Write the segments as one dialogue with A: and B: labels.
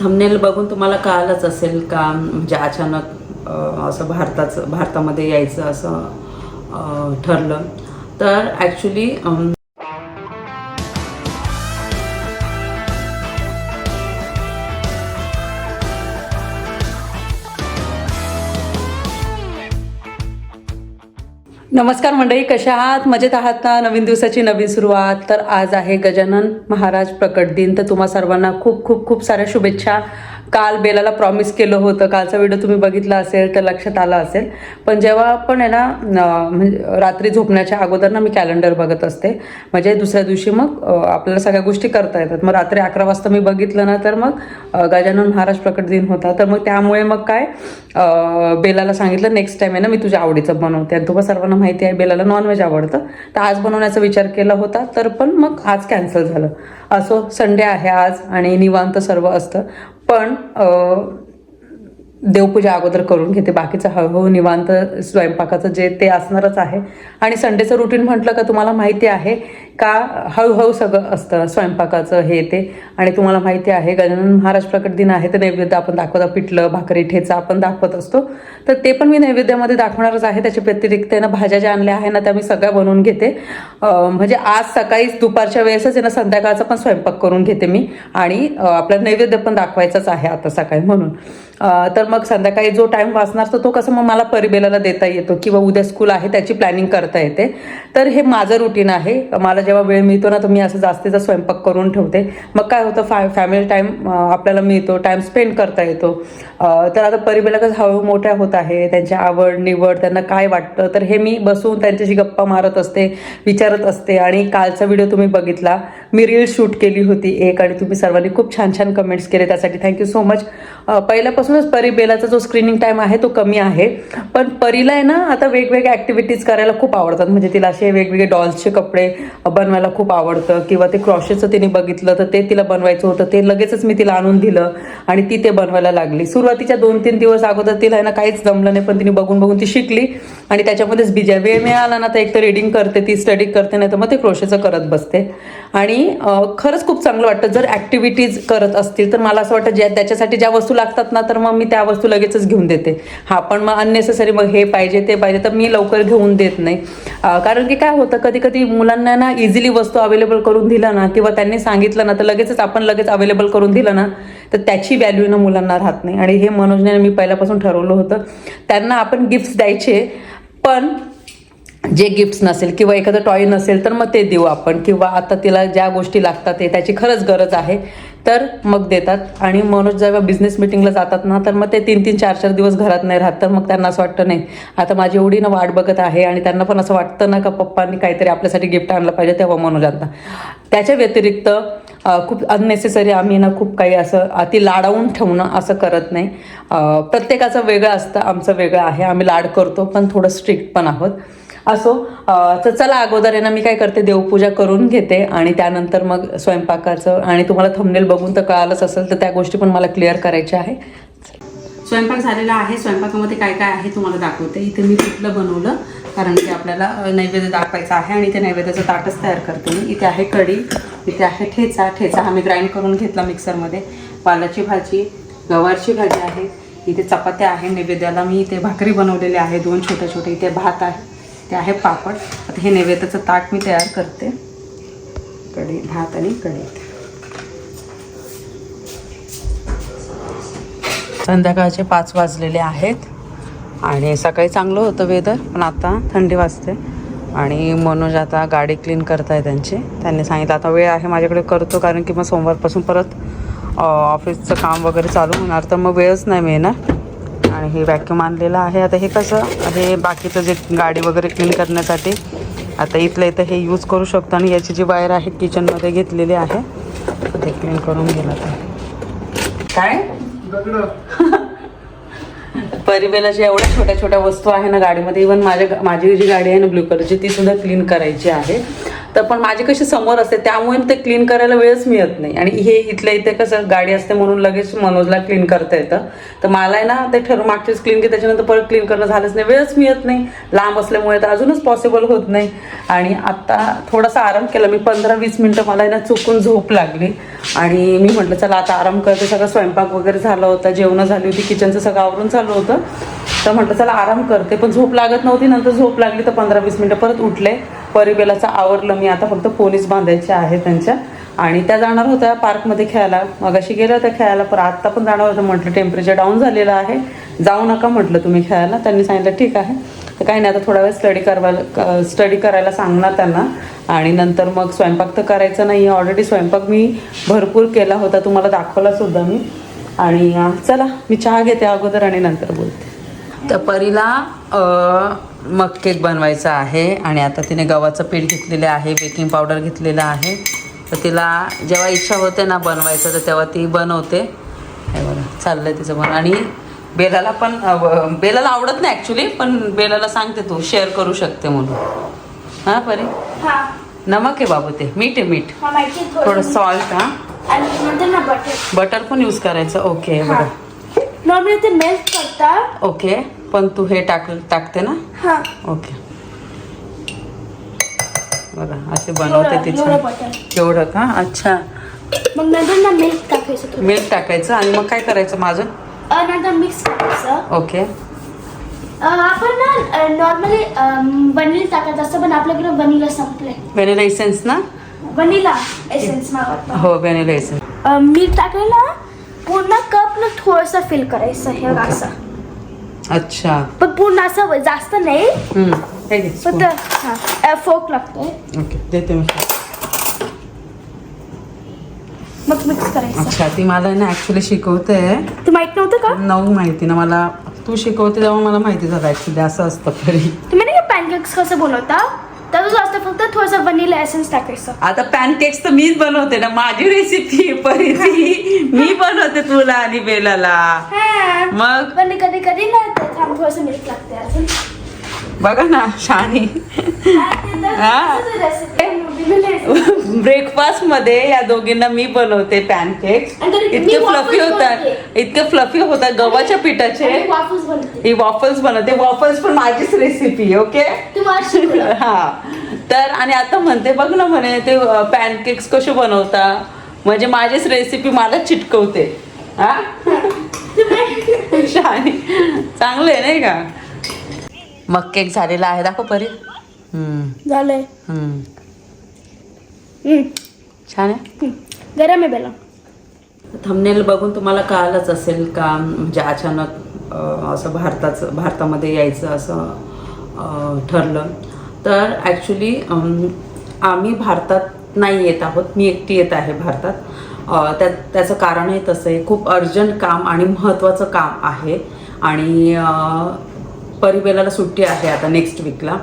A: Thumbnail बघून तुम्हाला कळालंच असेल का? म्हणजे अचानक असं भारताचं भारतामध्ये यायचं असं ठरलं. तर ॲक्च्युली नमस्कार मंडळी कशा आहात? मजेत आहात ना नवीन दिवसाची नवीन सुरुवात. तर आज आहे गजानन महाराज प्रकट दिन. तर तुम्हा सर्वांना खूप खूप खूप साऱ्या शुभेच्छा. काल बेलाला प्रॉमिस केलं होतं. कालचा व्हिडिओ तुम्ही बघितला असेल तर लक्षात आला असेल. पण जेव्हा आपण आहे ना म्हणजे रात्री झोपण्याच्या अगोदर ना मी कॅलेंडर बघत असते. म्हणजे दुसऱ्या दिवशी मग आपल्याला सगळ्या गोष्टी करता येतात. मग रात्री अकरा वाजता मी बघितलं ना तर मग गजानन महाराज प्रकट दिन होता. तर मग त्यामुळे मग काय बेलाला सांगितलं नेक्स्ट टाइम आहे ना मी तुझ्या आवडीचं बनवते. आणि तुम्हाला सर्वांना माहिती आहे बेलाला नॉनव्हेज आवडतं. तर आज बनवण्याचा विचार केला होता तर पण मग आज कॅन्सल झालं. असो संडे आहे आज आणि निवांत सर्व असतं. पण अं, देवपूजा अगोदर करून घेते. बाकीचं हळूहळू निवांत स्वयंपाकाचं जे ते असणारच आहे. आणि संडेचं रुटीन म्हटलं का तुम्हाला माहिती आहे का? हळूहळू सगळं असतं. स्वयंपाकाचं हे ते. आणि तुम्हाला माहिती आहे गजानन महाराज प्रकट दिन आहे तर नैवेद्य आपण दाखवता. पिठलं भाकरी ठेचा आपण दाखवत असतो. तर ते पण मी नैवेद्यामध्ये दाखवणारच आहे. त्याच्या व्यतिरिक्त ना भाज्या ज्या आणल्या आहे ना त्या मी सगळ्या बनवून घेते. म्हणजे आज सकाळीच दुपारच्या वेळेसच आहे ना संध्याकाळचा पण स्वयंपाक करून घेते मी. आणि आपला आपलं नैवेद्य पण दाखवायचंच आहे आता सकाळी म्हणून. तर मग संध्याकाळी जो टाईम वाचणार तर तो कसं मग मला परिबेलाला देता येतो किंवा उद्या स्कूल आहे त्याची प्लॅनिंग करता येते. तर हे माझं रुटीन आहे. मला जेव्हा वेळ मिळतो ना तर मी असं जास्तीचा स्वयंपाक करून ठेवते. मग काय होतं फॅ फॅमिली टाईम आपल्याला मिळतो टाईम स्पेंड करता येतो. तर आता परिबेला कसं हळू मोठ्या होत आहे त्यांची आवड निवड त्यांना काय वाटतं तर हे मी बसून त्यांच्याशी गप्पा मारत असते विचारत असते. आणि कालचा व्हिडिओ तुम्ही बघितला. मी रील शूट केली होती एक आणि तुम्ही सर्वांनी खूप छान छान कमेंट्स केले त्यासाठी. थँक्यू सो मच पहिल्यापासून आधीपासूनच परी बेलाचा जो स्क्रीनिंग टाईम आहे तो कमी आहे. पण परीला आहे ना आता वेगवेगळ्या ॲक्टिव्हिटीज करायला खूप आवडतात. म्हणजे तिला असे वेगवेगळे डॉल्सचे कपडे बनवायला खूप आवडतं. किंवा ते क्रॉशेचं तिने बघितलं तर ते तिला बनवायचं होतं. ते लगेचच मी तिला आणून दिलं आणि ती ते बनवायला लागली. सुरुवातीच्या दोन तीन दिवस अगोदर तिला आहे ना काहीच जमलं नाही पण तिने बघून बघून ती शिकली. आणि त्याच्यामध्येच बिजा वेळ मिळाला ना तर एक तर रीडिंग करते ती स्टडी करते नाही तर मग ते क्रोशेचं करत बसते. आणि खरंच खूप चांगलं वाटतं. जर ॲक्टिव्हिटीज करत असतील तर मला असं वाटतं ज्या त्याच्यासाठी ज्या वस्तू लागतात ना तर तर मग मी त्या वस्तू लगेचच घेऊन देते. हा पण मग अननेसेसरी मग हे पाहिजे ते पाहिजे तर मी लवकर घेऊन देत नाही. कारण की काय होतं कधी कधी मुलांना ना इझिली वस्तू अवेलेबल करून दिलं ना किंवा त्यांनी सांगितलं ना तर लगेचच आपण लगेच अवेलेबल करून दिलं ना तर त्याची व्हॅल्यू ना मुलांना राहत नाही. आणि हे मनोजने मी पहिल्यापासून ठरवलं होतं. त्यांना आपण गिफ्ट्स द्यायचे पण जे गिफ्ट्स नसेल किंवा एखादं टॉय नसेल तर मग ते देऊ आपण. किंवा आता तिला ज्या गोष्टी लागतात ते त्याची खरंच गरज आहे. तर मग देतात. आणि मनोज जेव्हा बिझनेस मिटिंगला जातात ना तर मग ते तीन तीन चार चार दिवस घरात नाही राहत. तर मग त्यांना असं वाटतं नाही आता माझी एवढी ना वाट बघत आहे आणि त्यांना पण असं वाटतं ना का पप्पांनी काहीतरी आपल्यासाठी गिफ्ट आणलं पाहिजे तेव्हा मनोज आणता त्याच्या व्यतिरिक्त खूप अननेसेसरी आम्ही ना खूप काही असं अति लाडावून ठेवणं असं करत नाही. प्रत्येकाचं वेगळं असतं आमचं वेगळं आहे आम्ही लाड करतो पण थोडं स्ट्रिक्ट पण आहोत. असो तर चला अगोदर यांना मी काय करते देवपूजा करून घेते आणि त्यानंतर मग स्वयंपाकाचं आणि तुम्हाला थंबनेल बघून तर कळालंच असेल तर त्या गोष्टी पण मला क्लिअर करायच्या आहे. स्वयंपाक झालेला आहे स्वयंपाकामध्ये काय काय आहे तुम्हाला दाखवते. इथे मी पिठलं बनवलं कारण की आपल्याला नैवेद्य दाखवायचा आहे आणि ते नैवेद्याचं ताटच तयार करते मी. इथे आहे कढी इथे आहे ठेचा ठेचा हा मी ग्राइंड करून घेतला मिक्सरमध्ये पालाची भाजी गवारची भाजी आहे इथे चपात्या आहे नैवेद्याला मी इथे भाकरी बनवलेली आहे दोन छोटे छोटे इथे भात आहे. ते आहे पापड. आता हे नैवेद्याचं ताक मी तयार करते. कढी भात आणि कढीत संध्याकाळचे पाच वाजलेले आहेत. आणि सकाळी चांगलं होतं वेदर पण आता थंडी वाजते. आणि मनोज आता गाडी क्लीन करताय त्यांची. त्यांनी सांगितलं आता वेळ आहे माझ्याकडे करतो कारण की मग सोमवारपासून परत ऑफिसचं काम वगैरे चालू होणार तर मग वेळच नाही मिळणार. आणि हे व्हॅक्यूम आणलेलं आहे. आता हे कसं हे बाकीचं जे गाडी वगैरे क्लीन करण्यासाठी आता इथलं इथं हे यूज करू शकतो आणि याची जी वायर आहे किचनमध्ये घेतलेली आहे. ते क्लीन करून गेला काय? काय परिबेलाच्या एवढ्या छोट्या छोट्या वस्तू आहे ना गाडीमध्ये. इव्हन माझ्या माझी जी गाडी आहे ना ब्लू कलरची ती सुद्धा क्लीन करायची आहे. तर पण माझी कशी समोर असते त्यामुळे ते क्लीन करायला वेळच मिळत नाही. आणि हे इथल्या इथे कसं गाडी असते म्हणून लगेच मनोजला क्लीन करता येतं. तर मला आहे ना ते ठरवून मागचीच क्लीन की त्याच्यानंतर परत क्लीन करणं झालंच नाही वेळच मिळत नाही. लांब असल्यामुळे तर अजूनच पॉसिबल होत नाही. आणि आत्ता थोडासा आराम केला मी पंधरा वीस मिनटं मला आहे ना चुकून झोप लागली. आणि मी म्हटलं चला आता आराम करते. सगळं स्वयंपाक वगैरे झाला होता जेवणं झाली होती किचनचं सगळं आवरून चालू होतं. तर म्हटलं चला आराम करते. पण झोप लागत नव्हती नंतर झोप लागली तर पंधरा वीस मिनटं परत उठले. परिबेलाचं आवरलं मी आता फक्त पोलीस बांधायचे आहे त्यांच्या. आणि त्या जाणार होत्या पार्कमध्ये खेळायला. मग अशी गेल्या होत्या खेळायला पण आत्ता पण जाणार होतं म्हटलं टेम्परेचर डाऊन झालेलं आहे. जाऊ नका म्हटलं तुम्ही खेळायला. त्यांनी सांगितलं ठीक आहे. तर काही नाही आता थोडा वेळ स्टडी करायला स्टडी करायला सांगणार त्यांना. आणि नंतर मग स्वयंपाक तर करायचा नाही ऑलरेडी स्वयंपाक मी भरपूर केला होता. तुम्हाला दाखवला सुद्धा मी. आणि चला मी चहा घेते अगोदर आणि नंतर बोलते. तर परीला मग केक बनवायचा आहे आणि आता तिने गव्हाचं पीठ घेतलेलं आहे बेकिंग पावडर घेतलेलं आहे. तर तिला जेव्हा इच्छा होते ना बनवायचं तर तेव्हा ती बनवते. हे बघा चाललंय तिचं बन आणि बेलाला पण बेलाला आवडत नाही ॲक्च्युली पण बेलाला सांगते तू शेअर करू शकते म्हणून. हां परी?
B: हा.
A: नमक आहे बाबू ते. मीठ आहे मीठ.
B: आहे
A: थोडं सॉल्ट हां.
B: बटर
A: बटर पण यूज करायचं? ओके बघा.
B: नॉर्मली ते मेल्ट करतात.
A: ओके पण तू हे टाक टाकते ना?
B: हा.
A: ओके बघा असे बनवते
B: एवढं-
A: ते
B: एवढं
A: छान
B: बटर
A: एवढं का? अच्छा.
B: मग नंतर ना मिल्क टाकायचं थोडं.
A: मिल्क टाकायचं आणि मग काय करायचं माझं?
B: अं, नंतर मिक्स करायचं.
A: ओके
B: अं, आपण ना नॉर्मली वनिला टाकायचं असतं पण आपल्याकडे वनिला संपलंय.
A: व्हॅनिला इसेन्स ना?
B: वनिला एसेन्स मागवतो
A: हो व्हॅनिला इसेन्स
B: अं, मीठ पूर्ण कप ना थोडंसं फिल करायचं हे असं.
A: अच्छा.
B: पण पूर्ण असं जास्त नाही.
A: हम्म. हे घे spoon.
B: फक्त हा फोक लागतोय.
A: ओके देते मी.
B: मग मिक्स करायचं.
A: अच्छा ती मला ना ऍक्च्युली शिकवते.
B: ते माहीत नव्हतं का?
A: नऊ माहिती ना मला तू शिकवते तेव्हा मला माहिती झालं ऍक्च्युली असं असतं तरी.
B: तुम्ही नाही का पॅनकेक्स कसं बनवता त्याचं असतं फक्त थोडंसं वनिला एसेन्स टाकायचं.
A: आता पॅनकेक्स तर मीच बनवते ना माझी रेसिपी परीची मी बनवते तुला आणि बेलाला.
B: हा.
A: मग?
B: पण कधी कधी ना ते थांब थोडंसं मिल्क लागते अजून.
A: बघा ना शानी. हा. ब्रेकफास्टमध्ये या दोघींना मी बनवते पॅनकेक्स इतके फ्लफी होतात. इतके फ्लफी होतात गव्हाच्या पिठाचे. ही वॉफल्स बनवते. वॉफल्स पण माझीच रेसिपी ओके. हा. तर आणि आता म्हणते बघ ना म्हणे ते पॅनकेक्स कसे बनवता? म्हणजे माझीच रेसिपी मला चिटकवते. हा? शानी चांगलं आहे नाही का? मग केक झालेला आहे. दाखव परी.
B: झालंय.
A: छान आहे.
B: गरम आहे बेला.
A: थंबनेल बघून तुम्हाला कळालंच असेल का? म्हणजे अचानक असं भारताचं भारतामध्ये यायचं असं ठरलं. तर ॲक्च्युली आम्ही भारतात नाही येत आहोत. मी एकटी येत आहे भारतात. त्या त्याचं कारणही तसं आहे. खूप अर्जंट काम आणि महत्त्वाचं काम आहे. आणि परिबेलाला सुट्टी आहे आता नेक्स्ट वीकला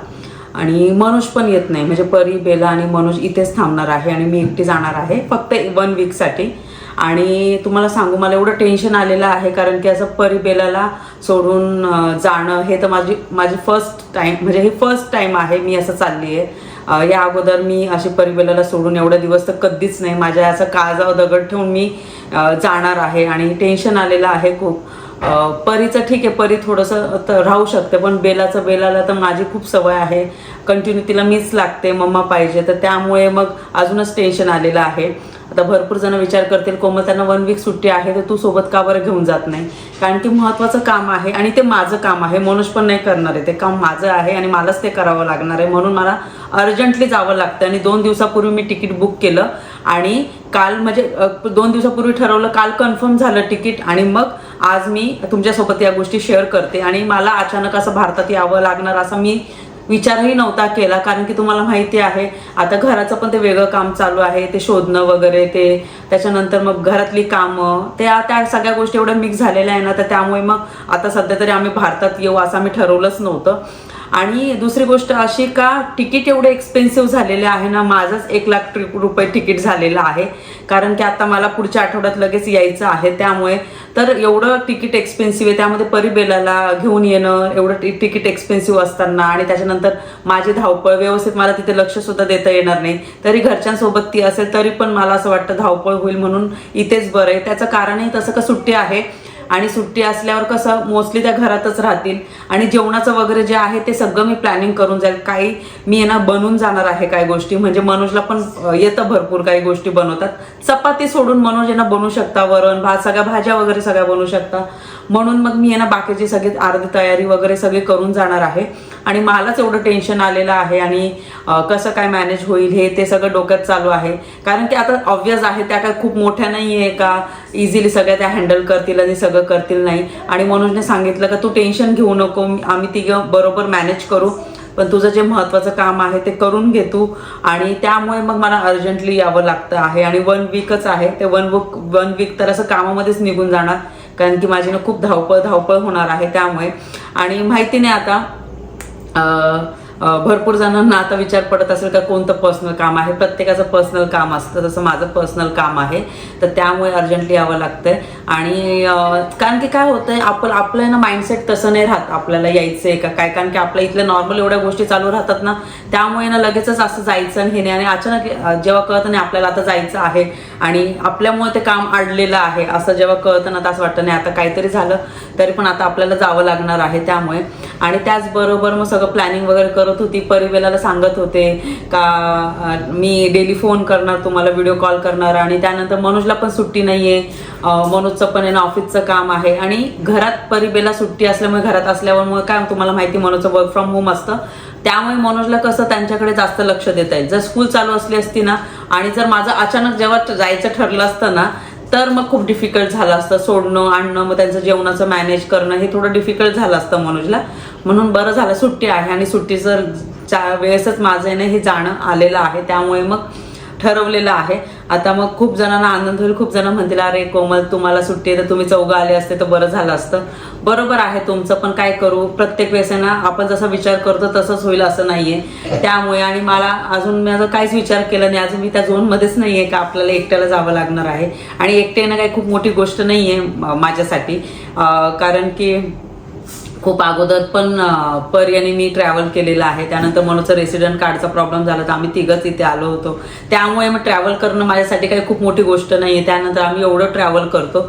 A: आणि मनोज पण येत नाही. म्हणजे परी बेला आणि मनोज इथेच थांबणार आहे आणि मी एकटी जाणार आहे. फक्त वन वीकसाठी आणि तुम्हाला सांगू मला एवढं टेन्शन आलेलं आहे कारण की असं परी बेलाला सोडून जाणं हे तर माझी माझी फर्स्ट टाईम म्हणजे हे फर्स्ट टाईम आहे. मी असं चालली आहे या अगोदर मी अशी परिबेलाला सोडून एवढे दिवस तर कधीच नाही. माझ्या असं काळजावर दगड ठेवून मी जाणार आहे. आणि टेन्शन आलेलं आहे खूप. परीचं ठीक आहे परी थोडंसं राहू शकते पण बेलाचं बेलाला तर माझी खूप सवय आहे. कंटिन्यू तिला मीच लागते मम्मा पाहिजे तर त्यामुळे मग अजूनच टेन्शन आलेलं आहे. आता भरपूर जण विचार करतील कोमल त्यांना वन वीक सुट्टी आहे तर तू सोबत का बरं घेऊन जात नाही? कारण की महत्त्वाचं काम आहे आणि ते माझं काम आहे मनोज पण नाही करणार आहे. ते काम माझं आहे आणि मलाच ते करावं लागणार आहे. म्हणून मला अर्जंटली जावं लागतं आणि दोन दिवसापूर्वी मी तिकीट बुक केलं आणि काल म्हणजे दोन दिवसापूर्वी ठरवलं काल कन्फर्म झालं तिकीट आणि मग आज मी तुमच्यासोबत या गोष्टी शेअर करते आणि मला अचानक असं भारतात यावं लागणार असा मी विचारही नव्हता केला कारण की तुम्हाला माहिती आहे आता घराचं पण ते वेगळं काम चालू आहे ते शोधणं वगैरे ते त्याच्यानंतर मग घरातली कामं त्या त्या सगळ्या गोष्टी एवढ्या मिक्स झालेल्या आहे ना तर त्यामुळे मग आता सध्या तरी आम्ही भारतात येऊ असं आम्ही ठरवलंच नव्हतं. आणि दुसरी गोष्ट अशी का तिकीट एवढं एक्सपेन्सिव्ह झालेले आहे ना माझंच एक लाख ट्रिप रुपये तिकीट झालेलं आहे. कारण की आता मला पुढच्या आठवड्यात लगेच यायचं आहे त्यामुळे तर एवढं तिकीट एक्सपेन्सिव्ह आहे त्यामध्ये परिबेलाला घेऊन येणं एवढं तिकीट एक्सपेन्सिव्ह असताना आणि त्याच्यानंतर माझी धावपळ व्यवस्थित मला तिथे लक्ष सुद्धा देता येणार नाही. तरी घरच्यांसोबत ती असेल तरी पण मला असं वाटतं धावपळ होईल म्हणून इथेच बरं आहे. त्याचं कारणही तसं का सुट्टी आहे. आणि सुट्टी असल्यावर कसं मोस्टली त्या घरातच राहतील. आणि जेवणाचं वगैरे जे आहे ते सगळं मी प्लॅनिंग करून जाईल. काही मी यांना ना बनून जाणार आहे काही गोष्टी. म्हणजे मनोजला पण येतं भरपूर काही गोष्टी बनवतात. चपाती सोडून मनोज यांना बनवू शकता. वरण भात सगळ्या भाज्या वगैरे सगळ्या बनवू शकता. म्हणून मग मी यांना ना बाकीची सगळी अर्धी तयारी वगैरे सगळी करून जाणार आहे. आणि मलाच एवढं टेन्शन आलेलं आहे आणि कसं काय मॅनेज होईल हे ते सगळं डोक्यात चालू आहे. कारण की आता ऑब्वियस आहे त्या काय खूप मोठ्या नाही आहे का? इझिली सगळ्या त्या हँडल करतील आणि सगळं करतील नाही. आणि मनोजने सांगितलं का तू टेन्शन घेऊ नको आम्ही तिघं बरोबर मॅनेज करू. पण तुझं जे महत्त्वाचं काम आहे ते करून घे तू. आणि त्यामुळे मग मला अर्जंटली यावं लागतं आहे. आणि वन वीकच आहे. ते वन वीक वन वीक तर असं कामामध्येच निघून जाणार. कारण की माझी ना खूप धावपळ धावपळ होणार आहे त्यामुळे. आणि माहिती नाही आता भरपूर जणांना आता विचार पडत असेल का कोणतं पर्सनल काम आहे? प्रत्येकाचं पर्सनल काम असतं तसं माझं पर्सनल काम आहे. तर त्यामुळे अर्जंटली यावं लागतंय. आणि कारण की काय होतंय आपण आपलं आहे ना माइंडसेट तसं नाही राहत आपल्याला यायचं आहे का काय? कारण की आपल्या इथल्या नॉर्मल एवढ्या गोष्टी चालू राहतात ना त्यामुळे ना लगेचच असं जायचं आणि हे नाही. आणि अचानक जेव्हा कळतं नाही आपल्याला आता जायचं आहे आणि आपल्यामुळे ते काम अडलेलं आहे असं जेव्हा कळतं ना तर असं वाटतं नाही आता काहीतरी झालं तरी पण आता आपल्याला जावं लागणार आहे त्यामुळे. आणि त्याचबरोबर मग सगळं प्लॅनिंग वगैरे करून करत होती परिवेलाला सांगत होते का मी डेली फोन करणार तुम्हाला व्हिडिओ कॉल करणार आणि त्यानंतर मनोजला पण सुट्टी नाही आहे मनोजचं पण आहे ना ऑफिसचं काम आहे आणि घरात परिबेला सुट्टी असल्यामुळे घरात असल्यामुळे काय तुम्हाला माहिती मनोजचं वर्क फ्रॉम होम असतं. त्यामुळे मनोजला कसं त्यांच्याकडे जास्त लक्ष देता येईल. जर स्कूल चालू असली असती ना आणि जर माझं अचानक जेव्हा जायचं ठरलं असतं ना तर मग खूप डिफिकल्ट झालं असतं सोडणं आणणं मग त्यांचं जेवणाचं मॅनेज करणं हे थोडं डिफिकल्ट झालं असतं मनोजला. म्हणून बरं झालं सुट्टी आहे आणि सुट्टीचं वेळेसच माझं आहे ना हे जाणं आलेलं आहे. त्यामुळे मग ठरवलेलं आहे. आता मग खूप जणांना आनंद होईल. खूप जण म्हणतील अरे कोमल तुम्हाला सुट्टी आहे तर तुम्ही चौघं आले असते तर बरं झालं असतं. बरोबर आहे तुमचं पण काय करू? प्रत्येक वेळेस ना आपण जसा विचार करतो तसंच होईल असं नाहीये. त्यामुळे आणि मला अजून माझा काहीच विचार केला नाही. अजून मी त्या झोनमध्येच नाहीये का? आपल्याला एकट्याला जावं लागणार आहे. आणि एकट्यानं काही खूप मोठी गोष्ट नाहीये आहे माझ्यासाठी. कारण की खूप अगोदर पण अं, मी ट्रॅव्हल केलेलं आहे. त्यानंतर मनोजचं रेसिडेंट कार्डचा प्रॉब्लेम झाला तर आम्ही तिघंच इथे आलो होतो. त्यामुळे मग ट्रॅव्हल करणं माझ्यासाठी काही खूप मोठी गोष्ट नाही आहे त्यानंतर आम्ही एवढं ट्रॅव्हल करतो.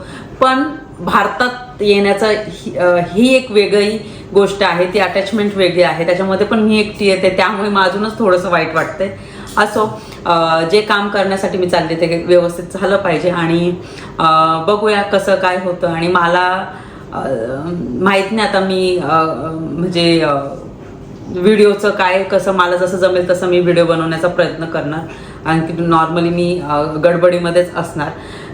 A: पण भारतात येण्याचं ही ही एक वेगळी गोष्ट आहे. ती अटॅचमेंट वेगळी आहे. त्याच्यामध्ये पण मी एकटी येते. त्यामुळे मला अजूनच थोडंसं वाईट वाटतंय. असो जे काम करण्यासाठी मी चालले ते व्यवस्थित झालं पाहिजे. आणि बघूया कसं काय होतं. आणि मला माहीत नाही आता मी म्हणजे व्हिडिओचं काय कसं मला जसं जमेल तसं मी व्हिडिओ बनवण्याचा प्रयत्न करणार. आणखी नॉर्मली मी गडबडीमध्येच असणार.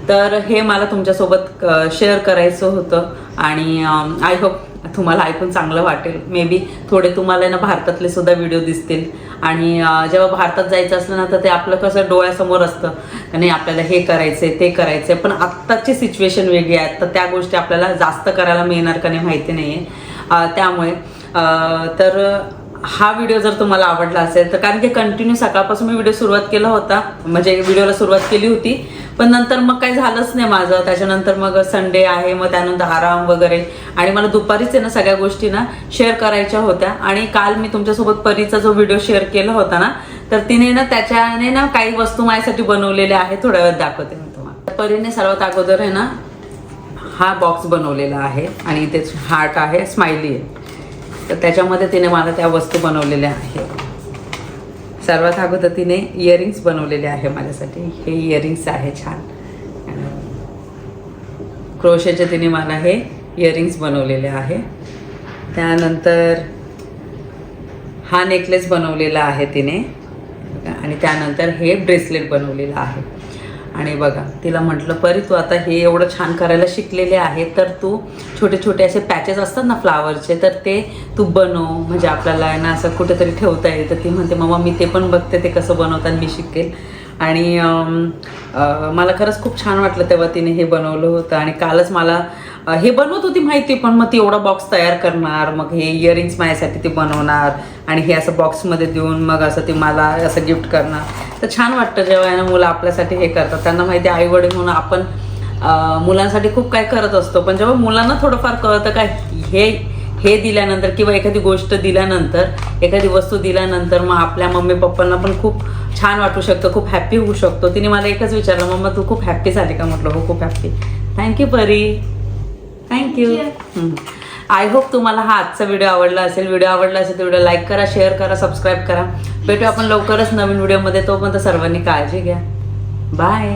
A: तर हे मला तुमच्यासोबत शेअर करायचं होतं. आणि आय होप तुम्हाला ऐकून चांगलं वाटेल. मे बी थोडे तुम्हाला ना भारतातले सुद्धा व्हिडिओ दिसतील. आणि जेव्हा भारतात जायचं असलं ना तर ते आपलं कसं डोळ्यासमोर असतं. नाही आपल्याला हे करायचंय ते करायचंय. पण आत्ताची सिच्युएशन वेगळी आहे. तर त्या गोष्टी आपल्याला जास्त करायला मिळणार का नाही माहिती नाही आहे त्यामुळे तर हा व्हिडिओ जर तुम्हाला आवडला असेल तर कारण की कंटिन्यू सकाळपासून मी व्हिडिओ सुरुवात केला होता. म्हणजे व्हिडिओला सुरुवात केली होती. पण नंतर मग काही झालंच नाही माझं. त्याच्यानंतर मग संडे आहे मग त्यानंतर आराम वगैरे. आणि मला दुपारीच आहे ना सगळ्या गोष्टी ना शेअर करायच्या होत्या. आणि काल मी तुमच्यासोबत परीचा जो व्हिडिओ शेअर केला होता ना तर तिने ना त्याच्याने ना काही वस्तू माझ्यासाठी बनवलेल्या आहेत. थोड्या वेळात दाखवते मी तुम्हाला. परीने सर्वात अगोदर आहे ना हा बॉक्स बनवलेला आहे. आणि इथे हार्ट आहे स्माइली आहे. तर त्याच्यामध्ये तिने मला त्या वस्तू बनवलेल्या आहेत. सर्वात अगोदर तिने इयरिंग्स बनवलेले आहे माझ्यासाठी. हे इयरिंग्स आहे छान. क्रोशेचे तिने मला हे इयरिंग्स बनवलेले आहे त्यानंतर हा नेकलेस बनवलेला आहे तिने. आणि त्यानंतर हे ब्रेसलेट बनवलेलं आहे. आणि बघा तिला म्हटलं परी तू आता हे एवढं छान करायला शिकलेले आहे तर तू छोटे छोटे असे पॅचेस असतात ना फ्लावरचे तर ते तू बनव. म्हणजे आपल्याला आहे ना असं कुठेतरी ठेवता येईल. तर ती म्हणते मम्मा मी ते पण बघते ते कसं बनवतात मी शिकेल. आणि मला खरंच खूप छान वाटलं तेव्हा तिने हे बनवलं होतं. आणि कालच मला हे बनवत होती माहिती पण मग ती एवढा बॉक्स तयार करणार मग हे इयरिंग्स माझ्यासाठी ती बनवणार आणि हे असं बॉक्समध्ये देऊन मग असं ती मला असं गिफ्ट करणार. तर छान वाटतं जेव्हा ना मुलं आपल्यासाठी हे करतात. त्यांना माहिती आई वडील म्हणून आपण मुलांसाठी खूप काय करत असतो. पण जेव्हा मुलांना थोडंफार कळतं काय हे हे दिल्यानंतर किंवा एखादी गोष्ट दिल्यानंतर एखादी वस्तू दिल्यानंतर मग आपल्या मम्मी पप्पांना पण खूप छान वाटू शकतं खूप हॅप्पी होऊ शकतो. तिने मला एकच विचारलं मम्मा तू खूप हॅप्पी झाली का? म्हटलं हो खूप happy thank you Pari. Thank you I hope तुम्हाला हा आजचा व्हिडिओ आवडला असेल. व्हिडिओ आवडला असेल तर व्हिडिओ लाईक करा शेअर करा सबस्क्राईब करा. भेटू आपण लवकरच नवीन व्हिडिओमध्ये तोपर्यंत सर्वांनी काळजी घ्या. बाय